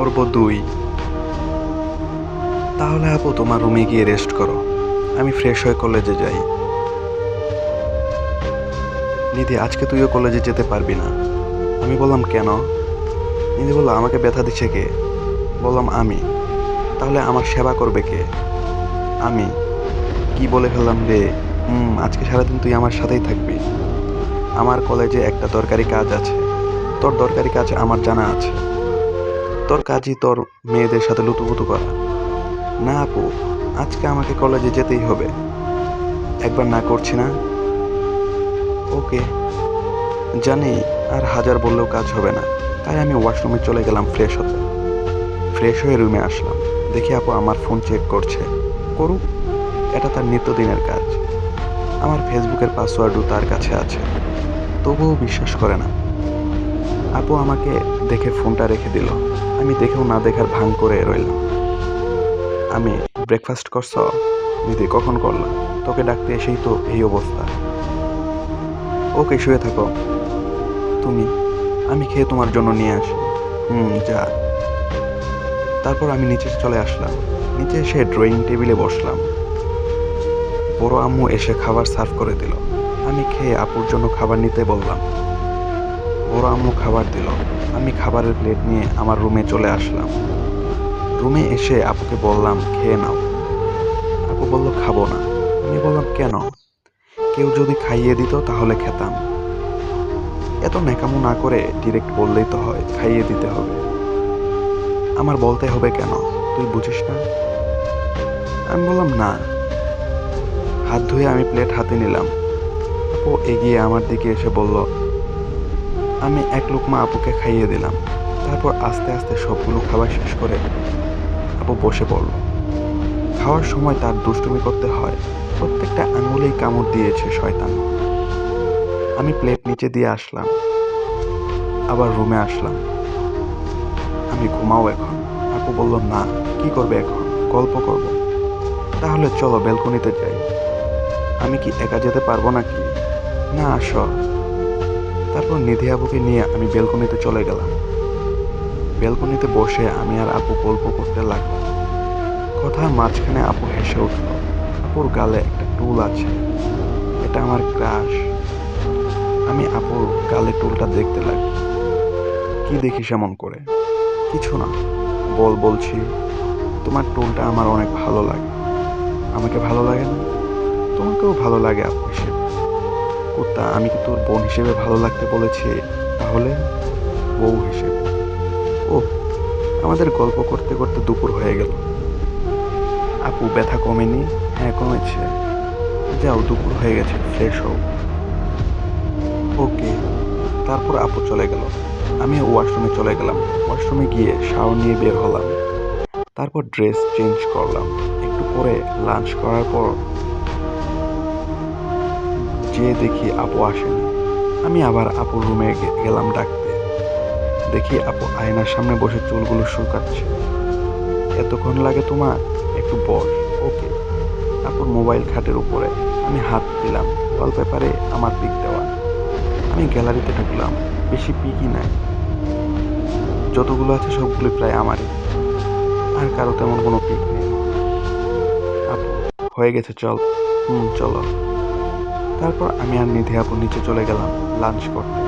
পর্ব দুই। তাহলে আপু, তোমার রুমে গিয়ে রেস্ট করো। আমি ফ্রেশ হয়ে কলেজে যাই। নিধি, আজকে তুইও কলেজে যেতে পারবি না। আমি বললাম, কেন? নিধি বলল, আমাকে ব্যথা দিচ্ছে কে? বললাম, আমি। তাহলে আমার সেবা করবে কে? আমি। কি বলে ফেললাম রে? হুম আজকে সারাদিন তুই আমার সাথেই থাকবি। আমার কলেজে একটা দরকারি কাজ আছে। তোর দরকারি কাজ আমার জানা আছে। তোর কাজই তোর মেয়েদের সাথে লুতুপুতু করা। না আপু, আজকে আমাকে কলেজে যেতেই হবে। একবার না করছি না। ওকে। জানি আর হাজার বললেও কাজ হবে না। তাই আমি ওয়াশরুমে চলে গেলাম ফ্রেশ হতে। ফ্রেশ হয়ে রুমে আসলাম। দেখি আপু আমার ফোন চেক করছে। করুক, এটা তার নিত্যদিনের কাজ। আমার ফেসবুকের পাসওয়ার্ডও তার কাছে আছে। তবুও বিশ্বাস করে না। আপু আমাকে দেখে ফোনটা রেখে দিল। আমি দেখেও না দেখার ভাঙ করে রইলাম। আমি ব্রেকফাস্ট করছ? দিদি কখন করলাম তোকে ডাকতে এসেই তো এই অবস্থা। ওকে শুয়ে থাকো। তুমি, আমি খেয়ে তোমার জন্য নিয়ে আসি। হুম, যা। তারপর আমি নিচে চলে আসলাম। নিচে এসে ড্রয়িং টেবিলে বসলাম। বড় আম্মু এসে খাবার সার্ভ করে দিল। আমি খেয়ে আপুর জন্য খাবার নিতে বললাম। বড় আম্মু খাবার দিল। আমি খাবারের প্লেট নিয়ে আমার রুমে চলে আসলাম। রুমে এসে আপুকে বললাম, খেয়ে নাও। আপু বলল, খাব না। আমি বললাম, কেন? কেউ যদি খাইয়ে দিত তাহলে খেতাম। এত ন্যাকামো না করে ডিরেক্ট বললেই তো হয়, খাইয়ে দিতে হবে। আমার বলতে হবে কেন? তুই বুঝিস না? আমি বললাম, না। হাত ধুয়ে আমি প্লেট হাতে নিলাম। ও এগিয়ে আমার দিকে এসে বলল আমি এক লুকমা আপুকে খাইয়ে দিলাম। তারপর আস্তে আস্তে সবগুলো খাবার শেষ করে আপু বসে পড়ল। খাওয়ার সময় তার দুষ্টুমি করতে হয়। প্রত্যেকটা আঙুলেই কামড় দিয়েছে শয়তান। আমি প্লেট নিচে দিয়ে আসলাম। আবার রুমে আসলাম। আমি ঘুমাও এখন। আপু বলল, না, কি করবে এখন? গল্প করব। তাহলে চলো বেলকনিতে যাই। আমি কি একা যেতে পারব নাকি? না, আসো। তারপর নিধি আপুকে নিয়ে আমি বেলকনিতে চলে গেলাম। বেলকনিতে বসে আমি আর আপু গল্প করতে লাগলাম। কথার মাঝখানে আপু হেসে উঠল, আপুর গালে একটা টুল আছে। এটা আমার ক্রাশ। আমি আপুর গালে টুলটা দেখতে লাগলাম কি দেখিস এমন করে? কিছু না। বল, বলছি। তোমার টুলটা আমার অনেক ভালো লাগে। আমাকে ভালো লাগে না? তোমাকেও ভালো লাগে, আপু কুত্তা আমি কি তোর বোন হিসেবে ভালো লাগতে বলেছি? তাহলে বউ হিসেবে। ও আমাদের গল্প করতে করতে দুপুর হয়ে গেল। আপু ব্যথা কমেনি? হ্যাঁ কমেছে। যাও, দুপুর হয়ে গেছে ফ্রেশ হও। ওকে, তারপর আপু চলে গেল। আমি ওয়াশরুমে চলে গেলাম। ওয়াশরুমে গিয়ে শাওয়ার নিয়ে বের হলাম। তারপর ড্রেস চেঞ্জ করলাম। একটু পরে লাঞ্চ করার পর যেয়ে দেখি আপু আসেনি। আমি আবার আপুর রুমে গেলাম ডাকতে। দেখি আপু আয়নার সামনে বসে চুলগুলো শুকাচ্ছে। এতক্ষণ লাগে তোমার? একটু বস। ওকে। আপুর মোবাইল খাটের উপরে আমি হাত দিলাম। ওয়ালপেপারে আমার পিক দেওয়া। আমি গ্যালারিতে ঢুকলাম। বেশি পিকই নাই। যতগুলো আছে সবগুলো প্রায় আমারই। আর কারও তেমন কোনো পিক নেই। আপু, হয়ে গেছে, চল। হুম, চলো। তারপর আমি আর নিধি আপু নিচে চলে গেলাম লাঞ্চ করতে।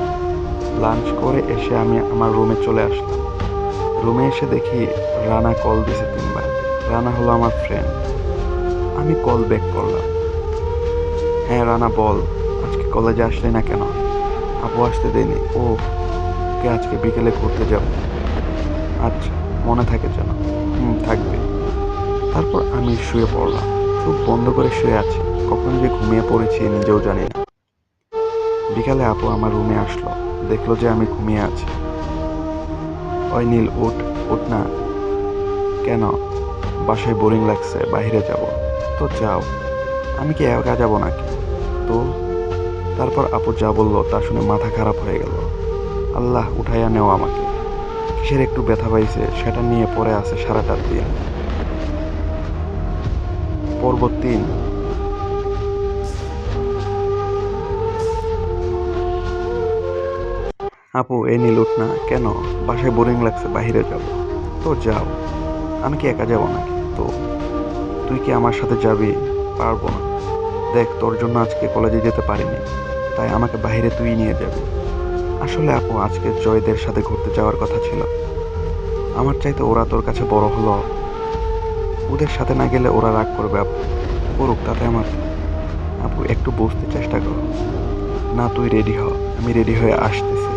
লাঞ্চ করে এসে আমি আমার রুমে চলে আসলাম। রুমে এসে দেখি রানা কল দিছে তিনবার। রানা হলো আমার ফ্রেন্ড আমি কল ব্যাক করলাম। হ্যাঁ রানা, বল, আজকে কলেজে আসলে না কেন? আপু আসতে দেয়নি। ও কে আজকে বিকেলে ঘুরতে যাব। আচ্ছা মনে থাকে যেন। হুম, থাকবে। তারপর আমি শুয়ে পড়লাম। চোখ বন্ধ করে শুয়ে আছি। কখন যে ঘুমিয়ে পড়েছি নিজেও জানি না। বিকালে আপু আমার রুমে আসলো। দেখল যে আমি ঘুমিয়ে আছি। ওই নীল উঠ উঠ না। কেন? বাসায় বোরিং লাগছে, বাইরে যাব। তো যাও। আমি কি একা যাব নাকি? তো? তারপর আপু যা বলল তা শুনে মাথা খারাপ হয়ে গেল। আল্লাহ, উঠাইয়া নেও আমাকে। কিসের একটু ব্যথা পাইছে, সেটা নিয়ে পড়ে আছে সারাটার দিন। পর্ব তিন। আপু এই নীল উঠ না। কেন? বাসায় বোরিং লাগছে বাইরে যাব। তো যাও। আমি কি একা যাব নাকি? তো তুই কি আমার সাথে যাবি? পারব না। দেখ, তোর জন্য আজকে কলেজে যেতে পারিনি। তাই আমাকে বাইরে তুই নিয়ে যাবি। আসলে আপু, আজকে জয়দের সাথে ঘুরতে যাওয়ার কথা ছিল। আমার চাইতে ওরা তোর কাছে বড় হলো। ওদের সাথে না গেলে ওরা রাগ করবে আপু, করুক, তাতে আমার? আপু একটু বসতে চেষ্টা কর না, তুই রেডি হ, আমি রেডি হয়ে আসতেছি।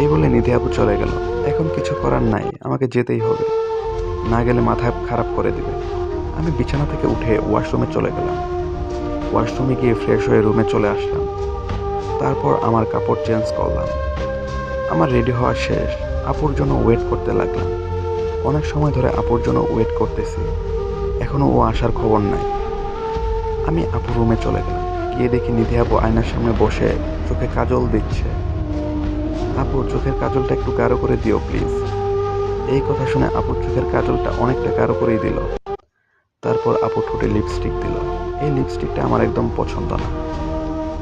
এই বলে নিধি আপু চলে গেল। এখন কিছু করার নাই, আমাকে যেতেই হবে। না গেলে মাথা খারাপ করে দিবে। আমি বিছানা থেকে উঠে ওয়াশরুমে চলে গেলাম। ওয়াশরুমে গিয়ে ফ্রেশ হয়ে রুমে চলে আসলাম। তারপর আমার কাপড় চেঞ্জ করলাম। আমার রেডি হওয়া শেষ। আপুর জন্য ওয়েট করতে লাগলাম। অনেক সময় ধরে আপুর জন্য ওয়েট করতেছি। এখনও ও আসার খবর নাই। আমি আপুর রুমে চলে গেলাম। গিয়ে দেখি নিধি আপু আয়নার সামনে বসে চোখে কাজল দিচ্ছে। আপু, চোখের কাজলটা একটু গাঢ় করে দিও প্লিজ এই কথা শুনে আপুর চোখের কাজলটা অনেকটা গাঢ় করেই দিল। তারপর আপু ঠোঁটে লিপস্টিক দিল। এই লিপস্টিকটা আমার একদম পছন্দ না।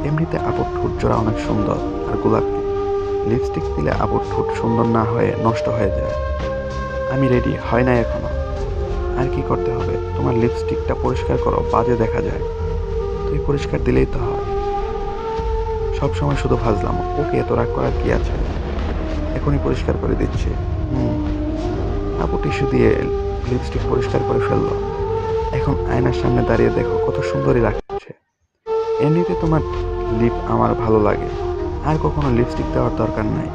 এমনিতে আপুর ঠোঁট জোড়া অনেক সুন্দর আর গোলাপি। লিপস্টিক দিলে আপুর ঠোঁট সুন্দর না হয়ে নষ্ট হয়ে যায়। আমি রেডি হয় না এখনও। আর কি করতে হবে? তোমার লিপস্টিকটা পরিষ্কার করো, বাজে দেখা যায়। তুই পরিষ্কার দিলেই তো হয়। সব সময় শুধু ভাজলাম। ওকে, এত রাগ করার কি আছে? এখনই পরিষ্কার করে দিচ্ছে। হুম। আপু টিস্যু দিয়ে লিপস্টিক পরিষ্কার করে ফেলল। এখন আয়নার সামনে দাঁড়িয়ে দেখো, কত সুন্দরই লাগছে। এমনিতে তোমার লিপ আমার ভালো লাগে। আর কখনো লিপস্টিক দেওয়ার দরকার নাই।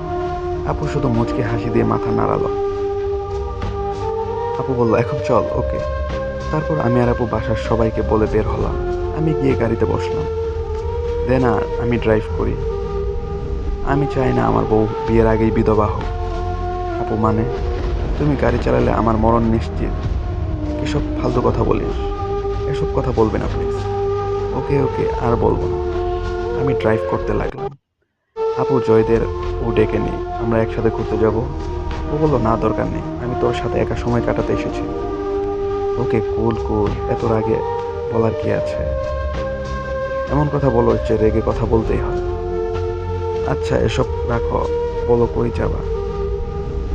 আপু শুধু মুচকে হাসি দিয়ে মাথা নাড়ালো। আপু বলল, এখন চল, ওকে। তারপর আমি আর আপু বাসার সবাইকে বলে বের হলাম। আমি গিয়ে গাড়িতে বসলাম। দেন আর আমি ড্রাইভ করি। আমি চাই না আমার বউ বিয়ের আগেই বিধবা হোক। আপু মানে তুমি গাড়ি চালালে আমার মরণ নিশ্চিত। এসব ফালতু কথা বলিস। এসব কথা বলবে না প্লিজ ওকে ওকে, আর বলব না। আমি ড্রাইভ করতে লাগলাম। আপু জয়দের ও ডেকে নিই আমরা একসাথে ঘুরতে যাব? ও বলল, না, দরকার নেই। তোর সাথে একা সময় কাটাতে এসেছি। ওকে কুল কুল, এত রাগে বলার কি আছে? এমন কথা বলো যে রেগে কথা বলতেই হয়। আচ্ছা এসব রাখো, বলো কই যাবা?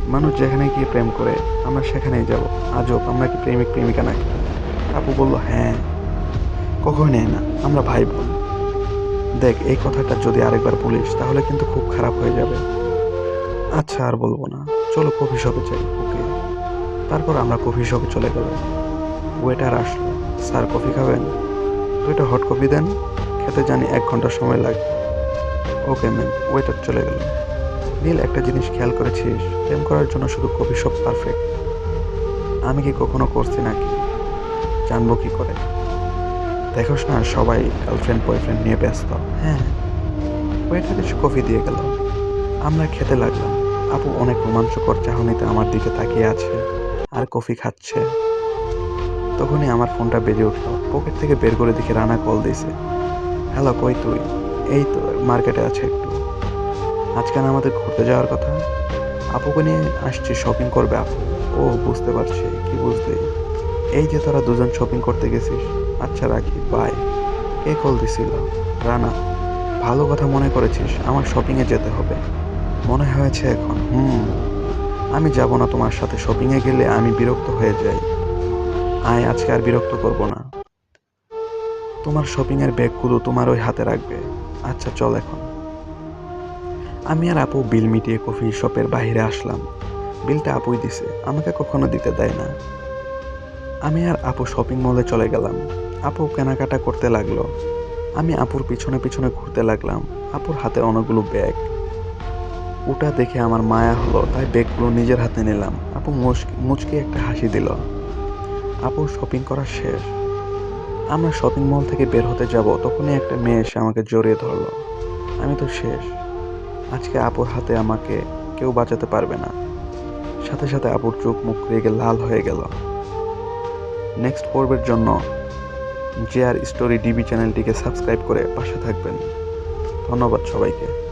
মানুষ যেখানে গিয়ে প্রেম করে, আমরা সেখানেই যাব। আজব আমরা কি প্রেমিক, প্রেমিকা নাকি? আপু বলল হ্যাঁ। কখন নেয় না, আমরা ভাই বোন। দেখ, এই কথাটা যদি আরেকবার বলিস, তাহলে কিন্তু খুব খারাপ হয়ে যাবে। আচ্ছা আর বলব না। চলো কফি শপে যাই, ওকে? তারপর আমরা কফি শপে চলে গেলাম। ওয়েটার আসলো, স্যার, কফি খাবেন? দুইটা হট কফি দেন, খেতে জানি এক ঘণ্টা সময় লাগবে ওকে ম্যাম ওয়েটার চলে গেল। নীল, একটা জিনিস খেয়াল করেছিস? প্রেম করার জন্য শুধু কফি শপ পারফেক্ট আমি কি কখনো করছি নাকি? জানব কি করে? দেখোস না, সবাই গার্লফ্রেন্ড বয়ফ্রেন্ড নিয়ে ব্যস্ত। হ্যাঁ। ওয়েটার কিছু কফি দিয়ে গেল। আমরা খেতে লাগলাম। আপু অনেক রোমাঞ্চকর চাহনিতে আমার দিকে তাকিয়ে আছে। আর কফি খাচ্ছে। তখনই আমার ফোনটা বেজে উঠল। পকেট থেকে বের করে দেখি রানা কল দিয়েছে। হ্যালো, কই তুই? এই তো, মার্কেটে আছে একটু। আজকাল আমাদের ঘুরতে যাওয়ার কথা? আপুকে নিয়ে আসছি শপিং করবে আপু। ও, বুঝতে পারছি। কি বুঝলি? এই যে তোরা দুজন শপিং করতে গেছিস। আচ্ছা রাখি বাই কে কল দিছিল? রানা। ভালো কথা মনে করেছিস, আমার শপিংয়ে যেতে হবে। মনে হয়েছে এখন, হুম। আমি যাব না তোমার সাথে। শপিংয়ে গেলে আমি বিরক্ত হয়ে যাই। আয়, আজকে আর বিরক্ত করব না। তোমার শপিংয়ের ব্যাগগুলো তোমার ওই হাতে রাখবে। আচ্ছা চল এখন। আমি আর আপু বিল মিটিয়ে কফি শপের বাইরে আসলাম। বিলটা আপুই দিছে, আমাকে কখনো দিতে দেয় না। আমি আর আপু শপিং মলে চলে গেলাম। আপু কেনাকাটা করতে লাগল। আমি আপুর পিছনে পিছনে ঘুরতে লাগলাম। আপুর হাতে অনেকগুলো ব্যাগ। ওটা দেখে আমার মায়া হলো, তাই ব্যাগগুলো নিজের হাতে নিলাম। আপু মুচকি একটা হাসি দিল। আপু শপিং করা শেষ। আমরা শপিং মল থেকে বের হতে যাব, তখনই একটা মেয়ে এসে আমাকে জড়িয়ে ধরলো। আমি তো শেষ। আজকে আপুর হাতে আমাকে কেউ বাঁচাতে পারবে না। সাথে সাথে আপুর চোখ মুখ রেগে লাল হয়ে গেল। নেক্সট পর্বের জন্য জে আর স্টোরি ডিবি চ্যানেলটিকে সাবস্ক্রাইব করে পাশে থাকবেন। ধন্যবাদ সবাইকে।